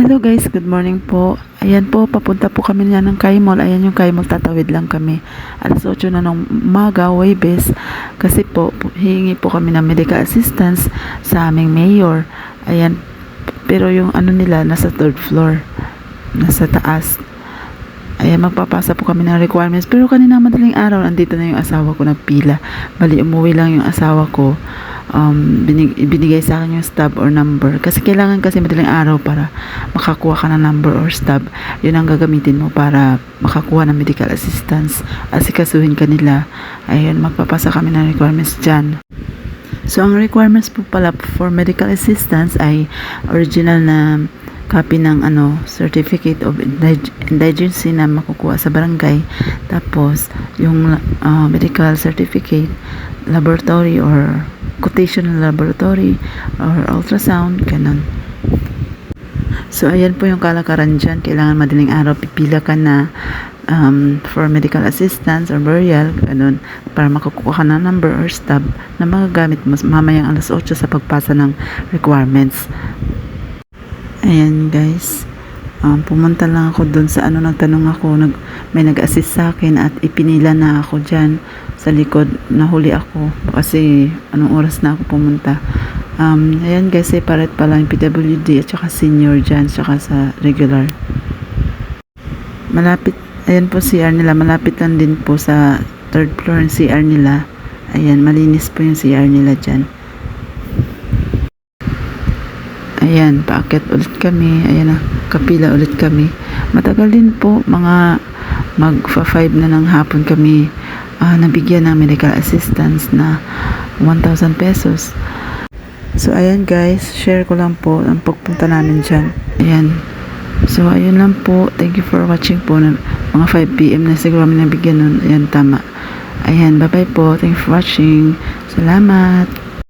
Hello guys, good morning po. Ayan po, papunta po kami niya ng Kaimol. Ayan yung Kaimol, tatawid lang kami. Alas 8 na ng umaga, Waybes. Kasi po, hihingi po kami ng medical assistance sa aming mayor. Ayan, pero yung ano nila, nasa third floor. Nasa taas. Ayan, magpapasa po kami ng requirements. Pero kanina madaling araw, nandito na yung asawa ko nagpila. Bali, umuwi lang yung asawa ko. Um, binig, binigay sa akin yung stub or number. Kasi kailangan kasi madaling araw para makakuha ka ng number or stub. Yun ang gagamitin mo para makakuha ng medical assistance. Asikasuhin ka nila. Ayun, magpapasa kami ng requirements dyan. So, ang requirements po pala for medical assistance ay original na copy ng ano certificate of indig- indigency na makukuha sa barangay. Tapos yung uh, medical certificate laboratory or quotation laboratory or ultrasound ganun. So ayan po yung kalakaran dyan. Kailangan madaling araw pipila ka na um, for medical assistance or burial ganun para makakuha ka ng number or stub na magagamit mo mamayang alas 8 sa pagpasa ng requirements Ayan guys. Um, pumunta lang ako doon sa ano nagtanong ako nag may nag-assist sa akin at ipinila na ako diyan sa likod. Nahuli ako. Kasi anong oras na ako pumunta. Um, ayan guys separate pala yung PWD at saka senior dyan saka sa regular. Malapit ayan po CR nila. Malapit lang din po sa third floor ng CR nila. Ayan malinis po yung CR nila dyan Ayan, paakyat ulit kami. Ayan na, kapila ulit kami. Matagal din po, mga mag-5 na ng hapon kami ah, nabigyan ng medical assistance na 1,000 pesos. So, ayan guys, share ko lang po ang pagpunta namin dyan. Ayan. So, ayun lang po. Thank you for watching po. Mga 5pm na siguro kami nabigyan nun. Ayan, tama. Ayan, bye-bye po. Thank you for watching. Salamat.